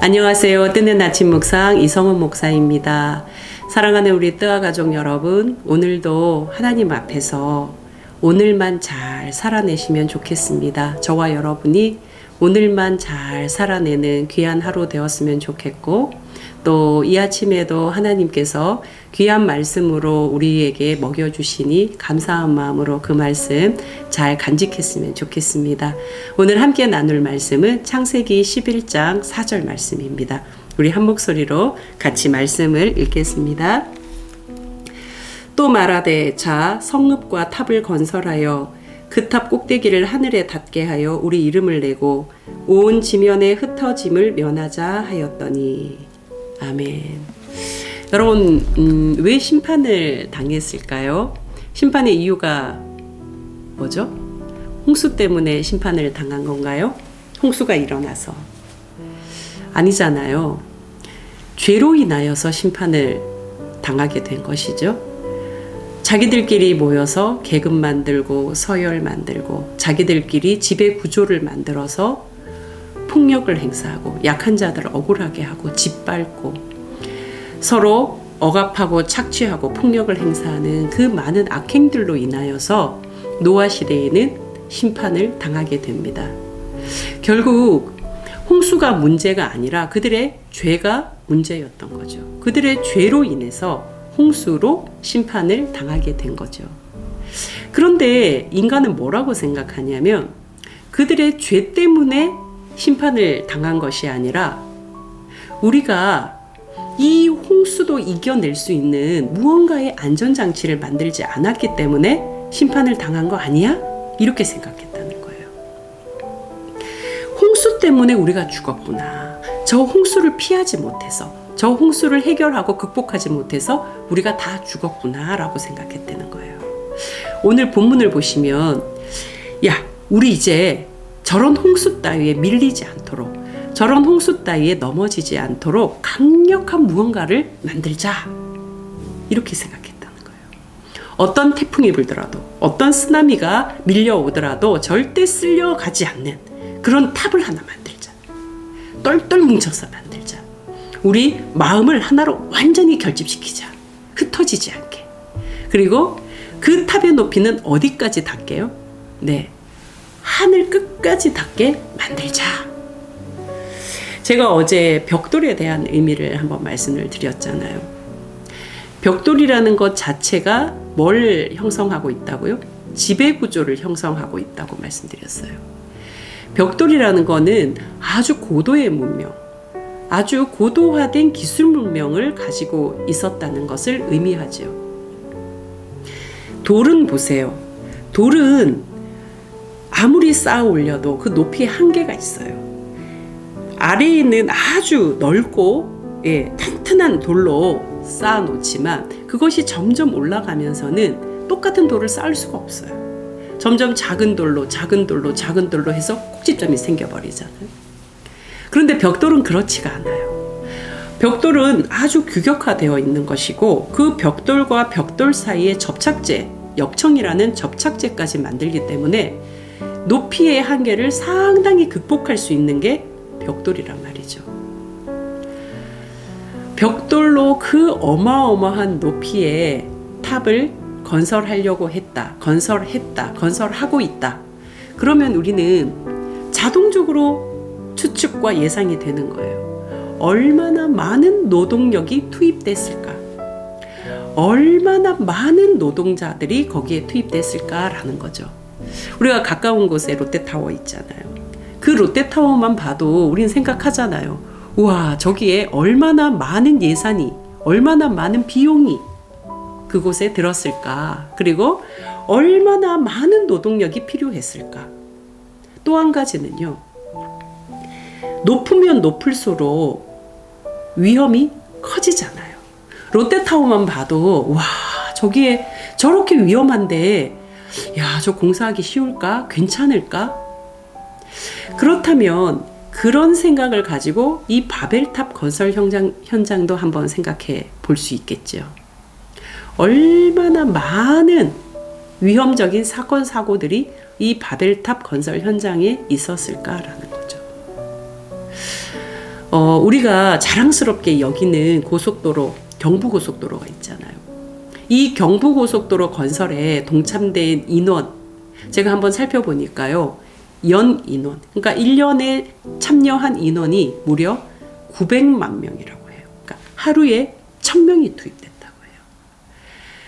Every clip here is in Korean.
안녕하세요. 뜨는 아침 묵상 이성훈 목사입니다. 사랑하는 우리 뜨아 가족 여러분, 오늘도 하나님 앞에서 오늘만 잘 살아내시면 좋겠습니다. 저와 여러분이 오늘만 잘 살아내는 귀한 하루 되었으면 좋겠고, 또 이 아침에도 하나님께서 귀한 말씀으로 우리에게 먹여주시니 감사한 마음으로 그 말씀 잘 간직했으면 좋겠습니다. 오늘 함께 나눌 말씀은 창세기 11장 4절 말씀입니다. 우리 한 목소리로 같이 말씀을 읽겠습니다. 또 말하되 자 성읍과 탑을 건설하여 그 탑 꼭대기를 하늘에 닿게 하여 우리 이름을 내고 온 지면에 흩어짐을 면하자 하였더니 아멘. 여러분 음, 왜 심판을 당했을까요? 심판의 이유가 뭐죠? 홍수 때문에 심판을 당한 건가요? 홍수가 일어나서 아니잖아요. 죄로 인하여서 심판을 당하게 된 것이죠. 자기들끼리 모여서 계급 만들고 서열 만들고 자기들끼리 지배 구조를 만들어서 폭력을 행사하고 약한 자들을 억울하게 하고 짓밟고 서로 억압하고 착취하고 폭력을 행사하는 그 많은 악행들로 인하여서 노아 시대에는 심판을 당하게 됩니다. 결국 홍수가 문제가 아니라 그들의 죄가 문제였던 거죠. 그들의 죄로 인해서 홍수로 심판을 당하게 된 거죠. 그런데 인간은 뭐라고 생각하냐면 그들의 죄 때문에 심판을 당한 것이 아니라 우리가 이 홍수도 이겨낼 수 있는 무언가의 안전장치를 만들지 않았기 때문에 심판을 당한 거 아니야? 이렇게 생각했다는 거예요. 홍수 때문에 우리가 죽었구나. 저 홍수를 피하지 못해서, 저 홍수를 해결하고 극복하지 못해서 우리가 다 죽었구나 라고 생각했다는 거예요. 오늘 본문을 보시면, 야, 우리 이제 저런 홍수 따위에 밀리지 않도록 저런 홍수 따위에 넘어지지 않도록 강력한 무언가를 만들자 이렇게 생각했다는 거예요. 어떤 태풍이 불더라도 어떤 쓰나미가 밀려오더라도 절대 쓸려가지 않는 그런 탑을 하나 만들자. 똘똘 뭉쳐서 만들자. 우리 마음을 하나로 완전히 결집시키자. 흩어지지 않게. 그리고 그 탑의 높이는 어디까지 닿게요? 네. 하늘 끝까지 닿게 만들자. 제가 어제 벽돌에 대한 의미를 한번 말씀을 드렸잖아요. 벽돌이라는 것 자체가 뭘 형성하고 있다고요? 지배 구조를 형성하고 있다고 말씀드렸어요. 벽돌이라는 거는 아주 고도의 문명, 아주 고도화된 기술 문명을 가지고 있었다는 것을 의미하죠. 돌은 보세요. 돌은 아무리 쌓아 올려도 그 높이에 한계가 있어요. 아래에 있는 아주 넓고 예, 튼튼한 돌로 쌓아 놓지만 그것이 점점 올라가면서는 똑같은 돌을 쌓을 수가 없어요. 점점 작은 돌로 작은 돌로 작은 돌로 해서 꼭지점이 생겨버리잖아요. 그런데 벽돌은 그렇지가 않아요. 벽돌은 아주 규격화되어 있는 것이고 그 벽돌과 벽돌 사이에 접착제, 역청이라는 접착제까지 만들기 때문에 높이의 한계를 상당히 극복할 수 있는 게 벽돌이란 말이죠. 벽돌로 그 어마어마한 높이의 탑을 건설하려고 했다. 건설했다. 건설하고 있다. 그러면 우리는 자동적으로 추측과 예상이 되는 거예요. 얼마나 많은 노동력이 투입됐을까? 얼마나 많은 노동자들이 거기에 투입됐을까라는 거죠. 우리가 가까운 곳에 롯데타워 있잖아요. 그 롯데타워만 봐도 우리는 생각하잖아요. 우와, 저기에 얼마나 많은 예산이, 얼마나 많은 비용이 그곳에 들었을까. 그리고 얼마나 많은 노동력이 필요했을까. 또 한 가지는요. 높으면 높을수록 위험이 커지잖아요. 롯데타워만 봐도, 와, 저기에 저렇게 위험한데, 야, 저 공사하기 쉬울까? 괜찮을까? 그렇다면 그런 생각을 가지고 이 바벨탑 건설 현장, 현장도 한번 생각해 볼 수 있겠죠. 얼마나 많은 위험적인 사건, 사고들이 이 바벨탑 건설 현장에 있었을까라는 거죠. 어, 우리가 자랑스럽게 여기는 고속도로, 경부고속도로가 있잖아요. 이 경부고속도로 건설에 동참된 인원, 제가 한번 살펴보니까요. 연 인원, 그러니까 1년에 참여한 인원이 무려 900만 명이라고 해요. 그러니까 하루에 1000명이 투입됐다고 해요.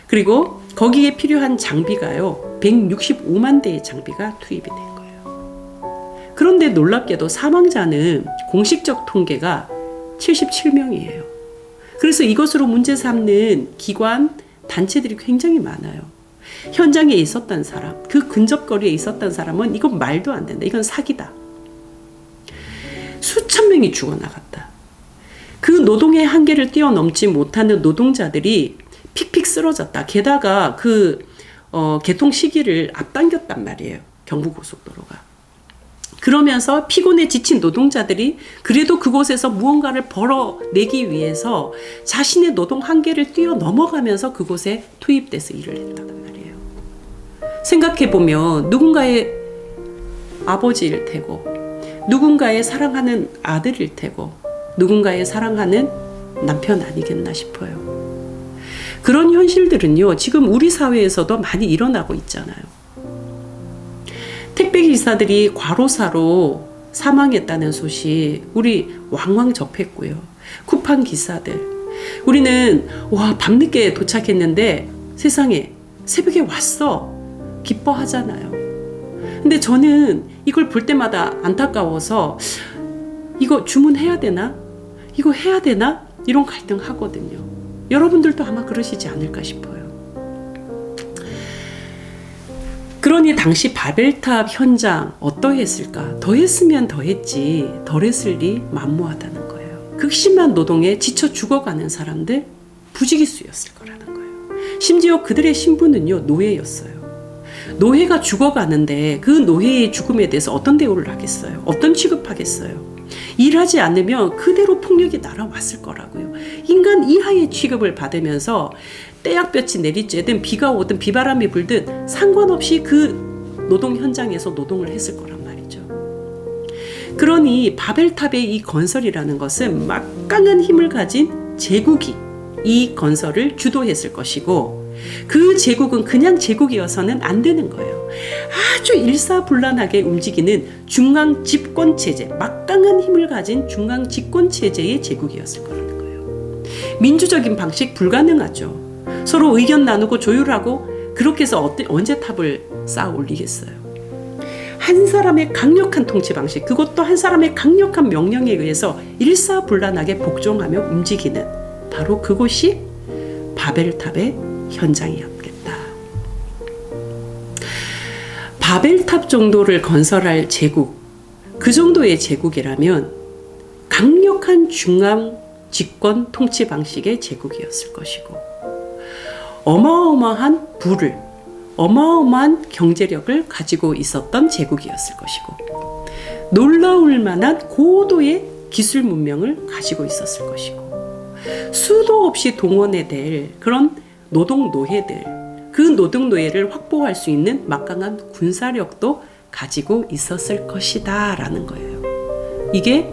그리고 거기에 필요한 장비가요. 165만 대의 장비가 투입이 된 거예요. 그런데 놀랍게도 사망자는 공식적 통계가 77명이에요. 그래서 이것으로 문제 삼는 기관, 단체들이 굉장히 많아요. 현장에 있었던 사람, 그 근접거리에 있었던 사람은 이건 말도 안 된다. 이건 사기다. 수천 명이 죽어나갔다. 그 노동의 한계를 뛰어넘지 못하는 노동자들이 픽픽 쓰러졌다. 게다가 그 어, 개통 시기를 앞당겼단 말이에요. 경부고속도로가. 그러면서 피곤에 지친 노동자들이 그래도 그곳에서 무언가를 벌어내기 위해서 자신의 노동 한계를 뛰어넘어가면서 그곳에 투입돼서 일을 했다는 말이에요. 생각해보면 누군가의 아버지일 테고, 누군가의 사랑하는 아들일 테고, 누군가의 사랑하는 남편 아니겠나 싶어요. 그런 현실들은요, 지금 우리 사회에서도 많이 일어나고 있잖아요. 택배 기사들이 과로사로 사망했다는 소식 우리 왕왕 접했고요. 쿠팡 기사들. 우리는 와, 밤늦게 도착했는데 세상에 새벽에 왔어. 기뻐하잖아요. 근데 저는 이걸 볼 때마다 안타까워서 이거 주문해야 되나? 이거 해야 되나? 이런 갈등 하거든요. 여러분들도 아마 그러시지 않을까 싶어요. 그러니 당시 바벨탑 현장 어떠했을까? 더 했으면 더 했지, 덜 했을 리 만무하다는 거예요. 극심한 노동에 지쳐 죽어가는 사람들 부지기수였을 거라는 거예요. 심지어 그들의 신분은요, 노예였어요. 노예가 죽어가는데 그 노예의 죽음에 대해서 어떤 대우를 하겠어요? 어떤 취급하겠어요? 일하지 않으면 그대로 폭력이 날아왔을 거라고요. 인간 이하의 취급을 받으면서 떼약볕이 내리쬐든 비가 오든 비바람이 불든 상관없이 그 노동 현장에서 노동을 했을 거란 말이죠. 그러니 바벨탑의 이 건설이라는 것은 막강한 힘을 가진 제국이 이 건설을 주도했을 것이고 그 제국은 그냥 제국이어서는 안 되는 거예요. 아주 일사불란하게 움직이는 중앙 집권 체제, 막강한 힘을 가진 중앙 집권 체제의 제국이었을 거라는 거예요. 민주적인 방식 불가능하죠. 서로 의견 나누고 조율하고 그렇게 해서 언제 탑을 쌓아 올리겠어요. 한 사람의 강력한 통치 방식, 그것도 한 사람의 강력한 명령에 의해서 일사불란하게 복종하며 움직이는 바로 그곳이 바벨탑의 현장이었겠다. 바벨탑 정도를 건설할 제국, 그 정도의 제국이라면 강력한 중앙 집권 통치 방식의 제국이었을 것이고, 어마어마한 부를, 어마어마한 경제력을 가지고 있었던 제국이었을 것이고, 놀라울 만한 고도의 기술 문명을 가지고 있었을 것이고, 수도 없이 동원해 될 그런 노동 노예들, 그 노동 노예를 확보할 수 있는 막강한 군사력도 가지고 있었을 것이다 라는 거예요. 이게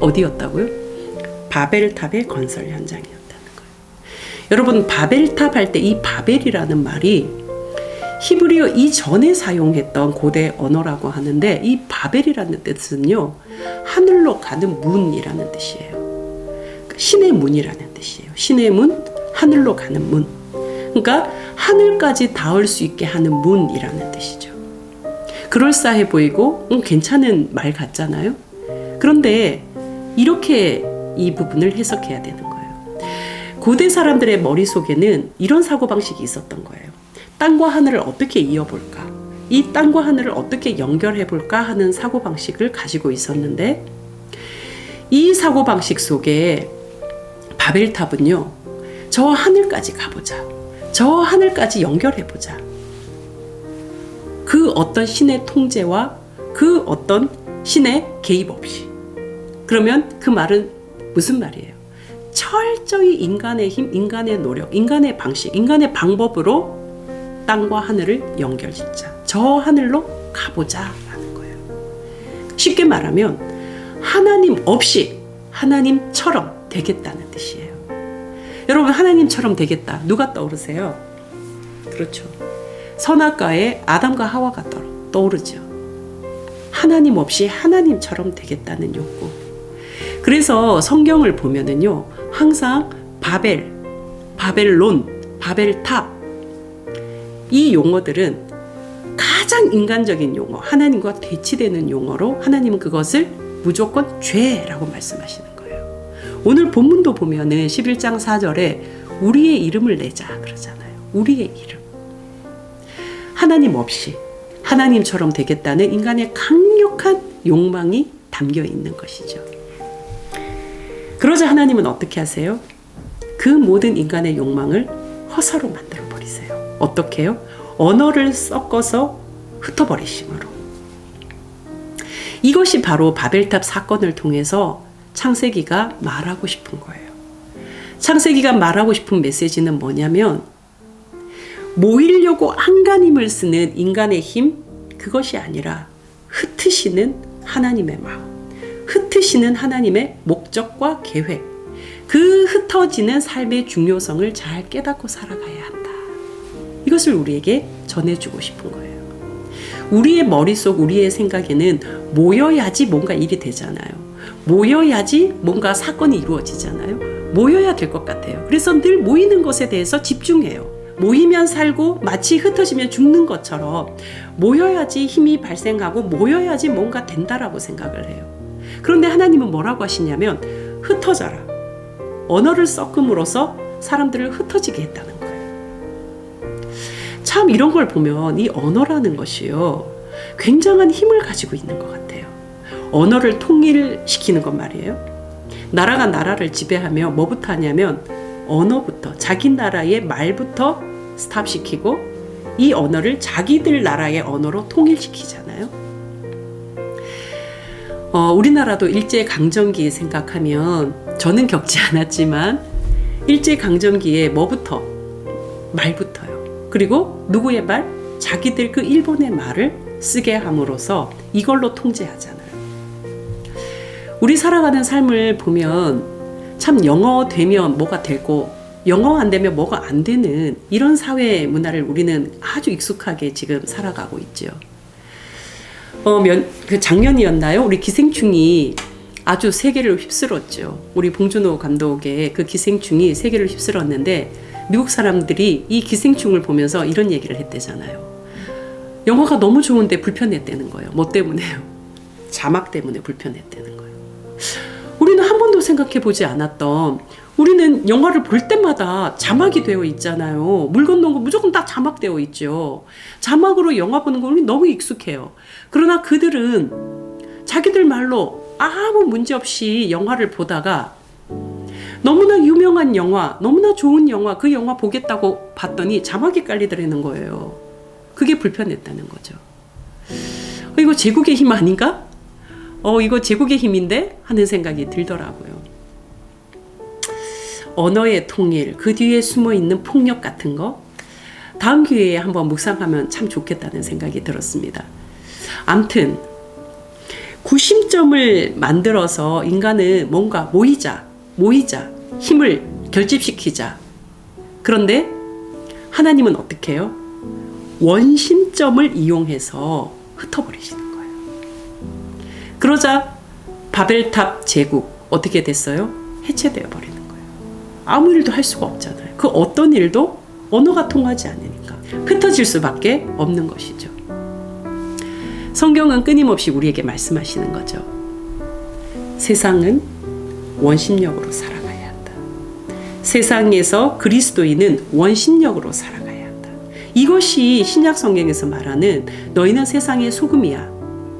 어디였다고요? 바벨탑의 건설 거예요. 여러분 바벨탑 할 때 이 바벨이라는 말이 히브리어 이전에 사용했던 고대 언어라고 하는데 이 바벨이라는 뜻은요 하늘로 가는 문이라는 뜻이에요. 그러니까 신의 문이라는 뜻이에요. 신의 문, 하늘로 가는 문. 그러니까 하늘까지 닿을 수 있게 하는 문이라는 뜻이죠. 그럴싸해 보이고 음, 괜찮은 말 같잖아요. 그런데 이렇게 이 부분을 해석해야 되는 거예요. 고대 사람들의 머릿속에는 이런 사고방식이 있었던 거예요. 땅과 하늘을 어떻게 이어볼까? 이 땅과 하늘을 어떻게 연결해볼까 하는 사고방식을 가지고 있었는데 이 사고방식 속에 바벨탑은요, 저 하늘까지 가보자. 저 하늘까지 연결해 보자. 그 어떤 신의 통제와 그 어떤 신의 개입 없이. 그러면 그 말은 무슨 말이에요? 철저히 인간의 힘, 인간의 노력, 인간의 방식, 인간의 방법으로 땅과 하늘을 연결짓자. 저 하늘로 가보자. 라는 거예요. 쉽게 말하면 하나님 없이 하나님처럼 되겠다는 뜻이에요. 여러분 하나님처럼 되겠다. 누가 떠오르세요? 그렇죠. 선악과에 아담과 하와가 떠- 떠오르죠. 하나님 없이 하나님처럼 되겠다는 욕구. 그래서 성경을 보면은요, 항상 바벨, 바벨론, 바벨탑, 이 용어들은 가장 인간적인 용어, 하나님과 대치되는 용어로 하나님은 그것을 무조건 죄라고 말씀하시는 거예요. 오늘 본문도 보면은 11장 4절에 우리의 이름을 내자 그러잖아요. 우리의 이름. 하나님 없이 하나님처럼 되겠다는 인간의 강력한 욕망이 담겨 있는 것이죠. 그러자 하나님은 어떻게 하세요? 그 모든 인간의 욕망을 허사로 만들어 버리세요. 어떻게요? 언어를 섞어서 흩어버리심으로. 이것이 바로 바벨탑 사건을 통해서 창세기가 말하고 싶은 거예요. 창세기가 말하고 싶은 메시지는 뭐냐면 모이려고 안간힘을 쓰는 인간의 힘 그것이 아니라 흩으시는 하나님의 마음, 흩으시는 하나님의 목적과 계획, 그 흩어지는 삶의 중요성을 잘 깨닫고 살아가야 한다. 이것을 우리에게 전해주고 싶은 거예요. 우리의 머릿속, 우리의 생각에는 모여야지 뭔가 일이 되잖아요. 모여야지 뭔가 사건이 이루어지잖아요. 모여야 될 것 같아요. 그래서 늘 모이는 것에 대해서 집중해요. 모이면 살고 마치 흩어지면 죽는 것처럼 모여야지 힘이 발생하고 모여야지 뭔가 된다라고 생각을 해요. 그런데 하나님은 뭐라고 하시냐면 흩어져라. 언어를 섞음으로써 사람들을 흩어지게 했다는 거예요. 참 이런 걸 보면 이 언어라는 것이요. 굉장한 힘을 가지고 있는 것 같아요. 언어를 통일시키는 것 말이에요. 나라가 나라를 지배하며 뭐부터 하냐면 언어부터 자기 나라의 말부터 스탑시키고 이 언어를 자기들 나라의 언어로 통일시키잖아요. 어, 우리나라도 일제 강점기에 생각하면 저는 겪지 않았지만 일제 강점기에 뭐부터 말부터요. 그리고 누구의 말? 자기들 그 일본의 말을 쓰게 함으로써 이걸로 통제하잖아요. 우리 살아가는 삶을 보면 참 영어 되면 뭐가 되고 영어 안 되면 뭐가 안 되는 이런 사회 문화를 우리는 아주 익숙하게 지금 살아가고 있죠. 어, 면, 그 작년이었나요? 우리 기생충이 아주 세계를 휩쓸었죠. 우리 봉준호 감독의 그 기생충이 세계를 휩쓸었는데 미국 사람들이 이 기생충을 보면서 이런 얘기를 했대잖아요. 영화가 너무 좋은데 불편했다는 거예요. 뭐 때문에요? 자막 때문에 불편했다는 거예요. 우리는 한 번도 생각해 보지 않았던 우리는 영화를 볼 때마다 자막이 되어 있잖아요. 물 건너는 거 무조건 다 자막되어 있죠. 자막으로 영화 보는 거 우리 너무 익숙해요. 그러나 그들은 자기들 말로 아무 문제 없이 영화를 보다가 너무나 유명한 영화, 너무나 좋은 영화, 그 영화 보겠다고 봤더니 자막이 깔리더라는 거예요. 그게 불편했다는 거죠. 어, 이거 제국의 힘 아닌가? 어, 이거 제국의 힘인데? 하는 생각이 들더라고요. 언어의 통일, 그 뒤에 숨어 있는 폭력 같은 거, 다음 기회에 한번 묵상하면 참 좋겠다는 생각이 들었습니다. 암튼, 구심점을 만들어서 인간은 뭔가 모이자, 모이자, 힘을 결집시키자. 그런데 하나님은 어떻게 해요? 원심점을 이용해서 흩어버리시는 거예요. 그러자 바벨탑 제국 어떻게 됐어요? 해체되어 버리는. 아무 일도 할 수가 없잖아요. 그 어떤 일도 언어가 통하지 않으니까 흩어질 수밖에 없는 것이죠. 성경은 끊임없이 우리에게 말씀하시는 거죠. 세상은 원심력으로 살아가야 한다. 세상에서 그리스도인은 원심력으로 살아가야 한다. 이것이 신약 성경에서 말하는 너희는 세상의 소금이야.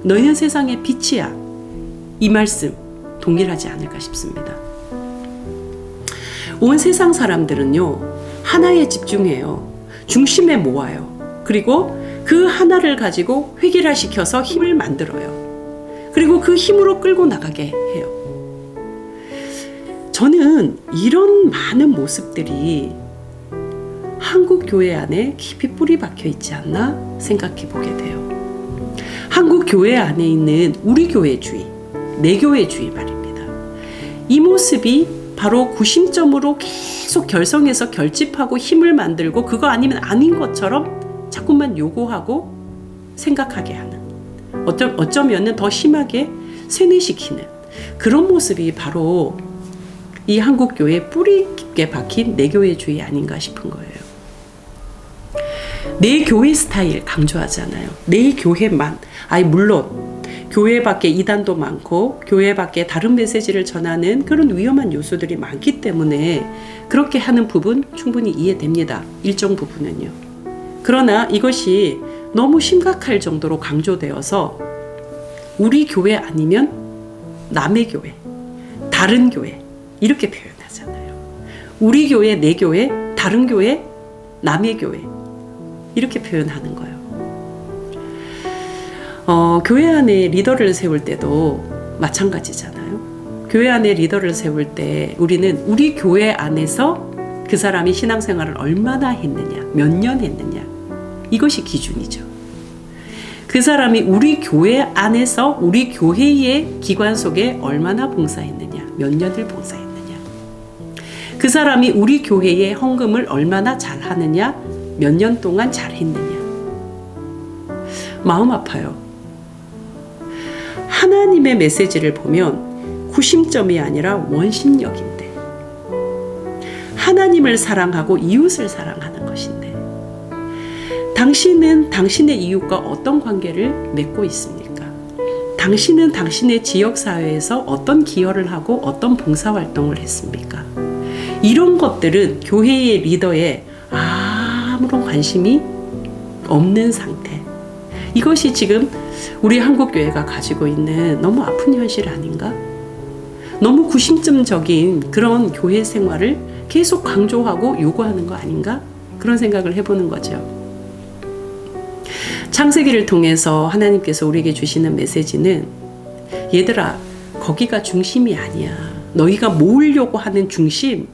너희는 세상의 빛이야. 이 말씀 동일하지 않을까 싶습니다. 온 세상 사람들은요, 하나에 집중해요. 중심에 모아요. 그리고 그 하나를 가지고 획일화시켜서 힘을 만들어요. 그리고 그 힘으로 끌고 나가게 해요. 저는 이런 많은 모습들이 한국 교회 안에 깊이 뿌리 박혀 있지 않나 생각해 보게 돼요. 한국 교회 안에 있는 우리 교회주의, 내 교회주의 말입니다. 이 모습이 바로 구심점으로 계속 결성해서 결집하고 힘을 만들고 그거 아니면 아닌 것처럼 자꾸만 요구하고 생각하게 하는 어쩌, 어쩌면은 더 심하게 세뇌시키는 그런 모습이 바로 이 한국 교회 뿌리 깊게 박힌 내교회주의 아닌가 싶은 거예요. 내 교회 스타일 강조하잖아요. 내 교회만. 아니 물론 교회 밖에 이단도 많고 교회 밖에 다른 메시지를 전하는 그런 위험한 요소들이 많기 때문에 그렇게 하는 부분 충분히 이해됩니다. 일정 부분은요. 그러나 이것이 너무 심각할 정도로 강조되어서 우리 교회 아니면 남의 교회, 다른 교회 이렇게 표현하잖아요. 우리 교회, 내 교회, 다른 교회, 남의 교회 이렇게 표현하는 거예요. 어, 교회 안에 리더를 세울 때도 마찬가지잖아요. 교회 안에 리더를 세울 때 우리는 우리 교회 안에서 그 사람이 신앙생활을 얼마나 했느냐, 몇 년 했느냐, 이것이 기준이죠. 그 사람이 우리 교회 안에서 우리 교회의 기관 속에 얼마나 봉사했느냐, 몇 년을 봉사했느냐. 그 사람이 우리 교회의 헌금을 얼마나 잘 하느냐, 몇 년 동안 잘 했느냐. 마음 아파요. 하나님의 메시지를 보면 구심점이 아니라 원심력인데, 하나님을 사랑하고 이웃을 사랑하는 것인데, 당신은 당신의 이웃과 어떤 관계를 맺고 있습니까? 당신은 당신의 지역 사회에서 어떤 기여를 하고 어떤 봉사 활동을 했습니까? 이런 것들은 교회의 리더에 아무런 관심이 없는 상태. 이것이 지금 우리 한국 교회가 가지고 있는 너무 아픈 현실 아닌가? 너무 구심점적인 그런 교회 생활을 계속 강조하고 요구하는 거 아닌가? 그런 생각을 해보는 거죠. 창세기를 통해서 하나님께서 우리에게 주시는 메시지는 얘들아, 거기가 중심이 아니야. 너희가 모으려고 하는 중심,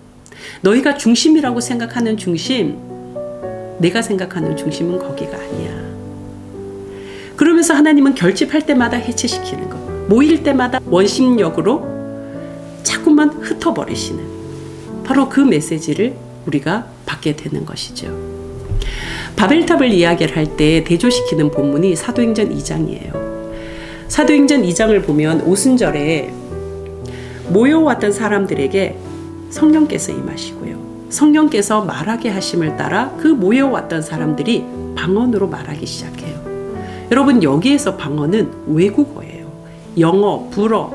너희가 중심이라고 생각하는 중심, 내가 생각하는 중심은 거기가 아니야. 그러면서 하나님은 결집할 때마다 해체시키는 거, 모일 때마다 원심력으로 자꾸만 흩어버리시는 바로 그 메시지를 우리가 받게 되는 것이죠. 바벨탑을 이야기를 할 때 대조시키는 본문이 사도행전 2장이에요. 사도행전 2장을 보면 오순절에 모여왔던 사람들에게 성령께서 임하시고요. 성령께서 말하게 하심을 따라 그 모여왔던 사람들이 방언으로 말하기 시작해요. 여러분 여기에서 방언은 외국어예요. 영어, 불어,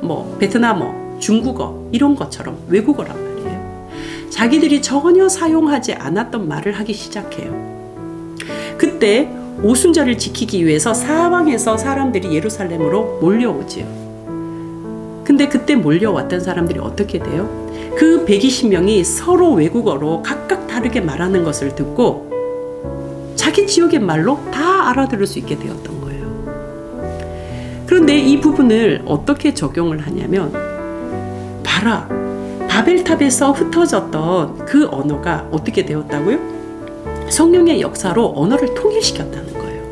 뭐 베트남어, 중국어 이런 것처럼 외국어란 말이에요. 자기들이 전혀 사용하지 않았던 말을 하기 시작해요. 그때 오순절을 지키기 위해서 사방에서 사람들이 예루살렘으로 몰려오지요. 근데 그때 몰려왔던 사람들이 어떻게 돼요? 그 120명이 서로 외국어로 각각 다르게 말하는 것을 듣고 자기 지역의 말로 다 알아들을 수 있게 되었던 거예요. 그런데 이 부분을 어떻게 적용을 하냐면, 봐라. 바벨탑에서 흩어졌던 그 언어가 어떻게 되었다고요? 성령의 역사로 언어를 통일시켰다는 거예요.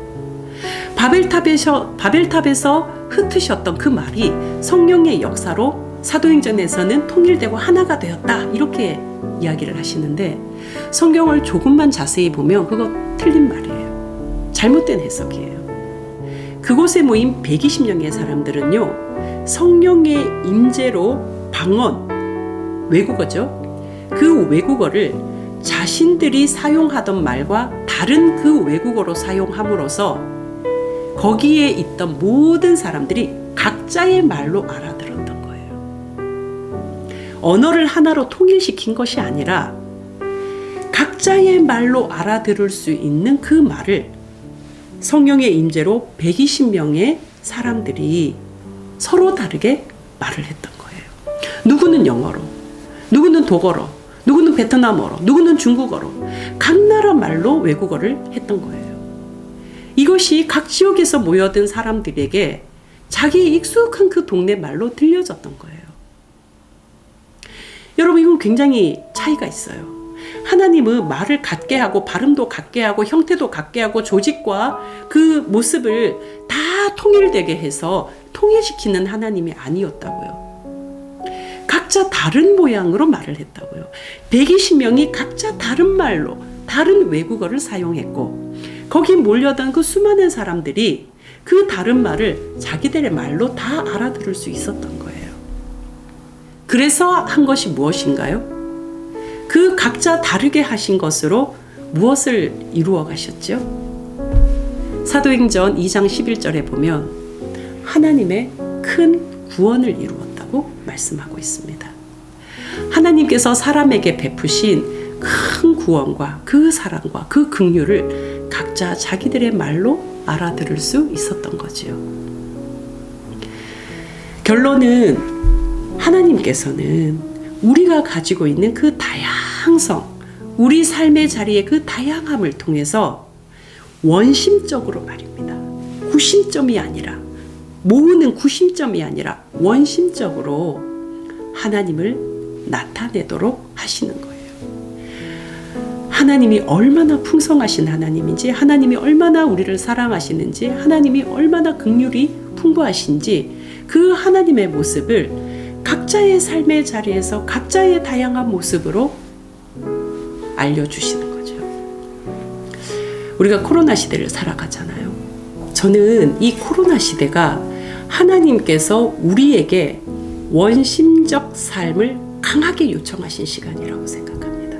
바벨탑에서, 바벨탑에서 흩으셨던 그 말이 성령의 역사로 사도행전에서는 통일되고 하나가 되었다. 이렇게 이야기를 하시는데 성경을 조금만 자세히 보면 그거 틀린 말이에요. 잘못된 해석이에요. 그곳에 모인 120명의 사람들은요, 성령의 임재로 방언, 외국어죠. 그 외국어를 자신들이 사용하던 말과 다른 그 외국어로 사용함으로써 거기에 있던 모든 사람들이 각자의 말로 거예요. 언어를 하나로 통일시킨 것이 아니라 각자의 말로 알아들을 수 있는 그 말을 성령의 임재로 120명의 사람들이 서로 다르게 말을 했던 거예요. 누구는 영어로, 누구는 독어로, 누구는 베트남어로, 누구는 중국어로 각 나라 말로 외국어를 했던 거예요. 이것이 각 지역에서 모여든 사람들에게 자기 익숙한 그 동네 말로 들려졌던 거예요. 여러분, 이건 굉장히 차이가 있어요. 하나님은 말을 같게 하고 발음도 같게 하고 형태도 같게 하고 조직과 그 모습을 다 통일되게 해서 통일시키는 하나님이 아니었다고요. 각자 다른 모양으로 말을 했다고요. 120명이 각자 다른 말로 다른 외국어를 사용했고 거기 몰려든 그 수많은 사람들이 그 다른 말을 자기들의 말로 다 알아들을 수 있었던 거예요. 그래서 한 것이 무엇인가요? 그 각자 다르게 하신 것으로 무엇을 이루어 가셨죠? 사도행전 2장 11절에 보면 하나님의 큰 구원을 이루었다고 말씀하고 있습니다. 하나님께서 사람에게 베푸신 큰 구원과 그 사랑과 그 긍휼을 각자 자기들의 말로 알아들을 수 있었던 거지요. 결론은 하나님께서는 우리가 가지고 있는 그 다양성, 우리 삶의 자리의 그 다양함을 통해서 원심적으로 말입니다. 구심점이 아니라 모으는 구심점이 아니라 원심적으로 하나님을 나타내도록 하시는 거예요. 하나님이 얼마나 풍성하신 하나님인지, 하나님이 얼마나 우리를 사랑하시는지, 하나님이 얼마나 긍휼이 풍부하신지 그 하나님의 모습을 각자의 삶의 자리에서 각자의 다양한 모습으로 알려주시는 거죠. 우리가 코로나 시대를 살아가잖아요. 저는 이 코로나 시대가 하나님께서 우리에게 원심적 삶을 강하게 요청하신 시간이라고 생각합니다.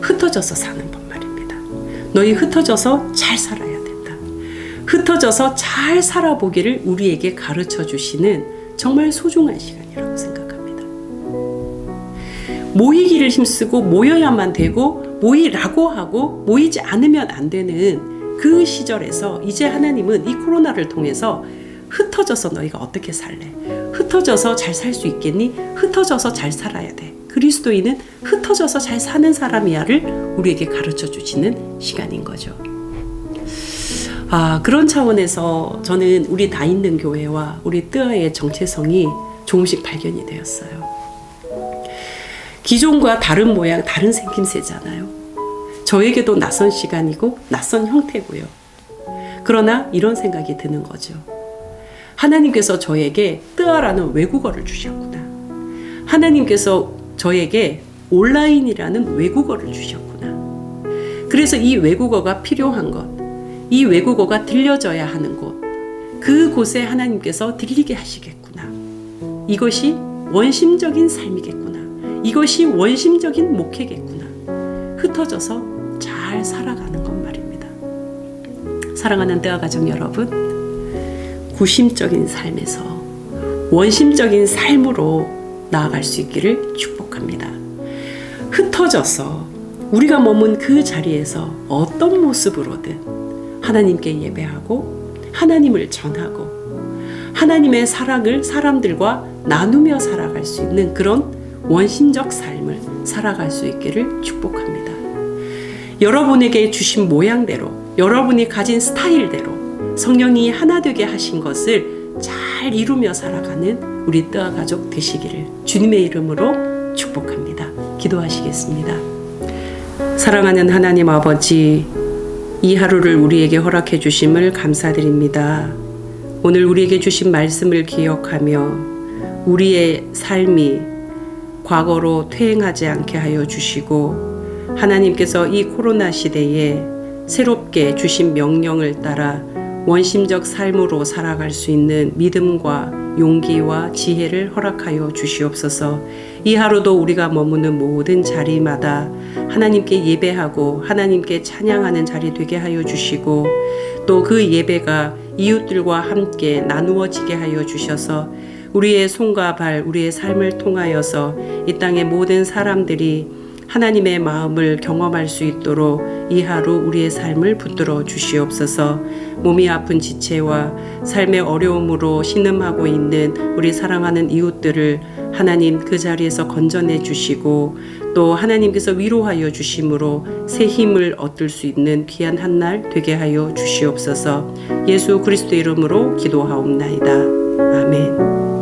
흩어져서 사는 법 말입니다. 너희 흩어져서 잘 살아야 된다. 흩어져서 잘 살아보기를 우리에게 가르쳐 주시는 정말 소중한 시간 이라고 생각합니다. 모이기를 힘쓰고 모여야만 되고 모이라고 하고 모이지 않으면 안 되는 그 시절에서 이제 하나님은 이 코로나를 통해서 흩어져서 너희가 어떻게 살래? 흩어져서 잘 살 수 있겠니? 흩어져서 잘 살아야 돼. 그리스도인은 흩어져서 잘 사는 사람이야를 우리에게 가르쳐 주시는 시간인 거죠. 아, 그런 차원에서 저는 우리 다 있는 교회와 우리 뜨아의 정체성이 조금씩 발견이 되었어요. 기존과 다른 모양, 다른 생김새잖아요. 저에게도 낯선 시간이고 낯선 형태고요. 그러나 이런 생각이 드는 거죠. 하나님께서 저에게 뜨아라는 외국어를 주셨구나. 하나님께서 저에게 온라인이라는 외국어를 주셨구나. 그래서 이 외국어가 필요한 것, 이 외국어가 들려져야 하는 곳, 그곳에 하나님께서 들리게 하시겠구나. 이것이 원심적인 삶이겠구나. 이것이 원심적인 목회겠구나. 흩어져서 잘 살아가는 것 말입니다. 사랑하는 대화 가족 여러분, 구심적인 삶에서 원심적인 삶으로 나아갈 수 있기를 축복합니다. 흩어져서 우리가 머문 그 자리에서 어떤 모습으로든 하나님께 예배하고 하나님을 전하고 하나님의 사랑을 사람들과 나누며 살아갈 수 있는 그런 원심적 삶을 살아갈 수 있기를 축복합니다. 여러분에게 주신 모양대로 여러분이 가진 스타일대로 성령이 하나 되게 하신 것을 잘 이루며 살아가는 우리 뜨아 가족 되시기를 주님의 이름으로 축복합니다. 기도하시겠습니다. 사랑하는 하나님 아버지, 이 하루를 우리에게 허락해 주심을 감사드립니다. 오늘 우리에게 주신 말씀을 기억하며 우리의 삶이 과거로 퇴행하지 않게 하여 주시고 하나님께서 이 코로나 시대에 새롭게 주신 명령을 따라 원심적 삶으로 살아갈 수 있는 믿음과 용기와 지혜를 허락하여 주시옵소서. 이 하루도 우리가 머무는 모든 자리마다 하나님께 예배하고 하나님께 찬양하는 자리 되게 하여 주시고 또 그 예배가 이웃들과 함께 나누어지게 하여 주셔서 우리의 손과 발, 우리의 삶을 통하여서 이 땅의 모든 사람들이 하나님의 마음을 경험할 수 있도록 이 하루 우리의 삶을 붙들어 주시옵소서. 몸이 아픈 지체와 삶의 어려움으로 신음하고 있는 우리 사랑하는 이웃들을 하나님 그 자리에서 건져내 주시고 또 하나님께서 위로하여 주심으로 새 힘을 얻을 수 있는 귀한 한 날 되게 하여 주시옵소서 예수 그리스도 이름으로 기도하옵나이다. 아멘.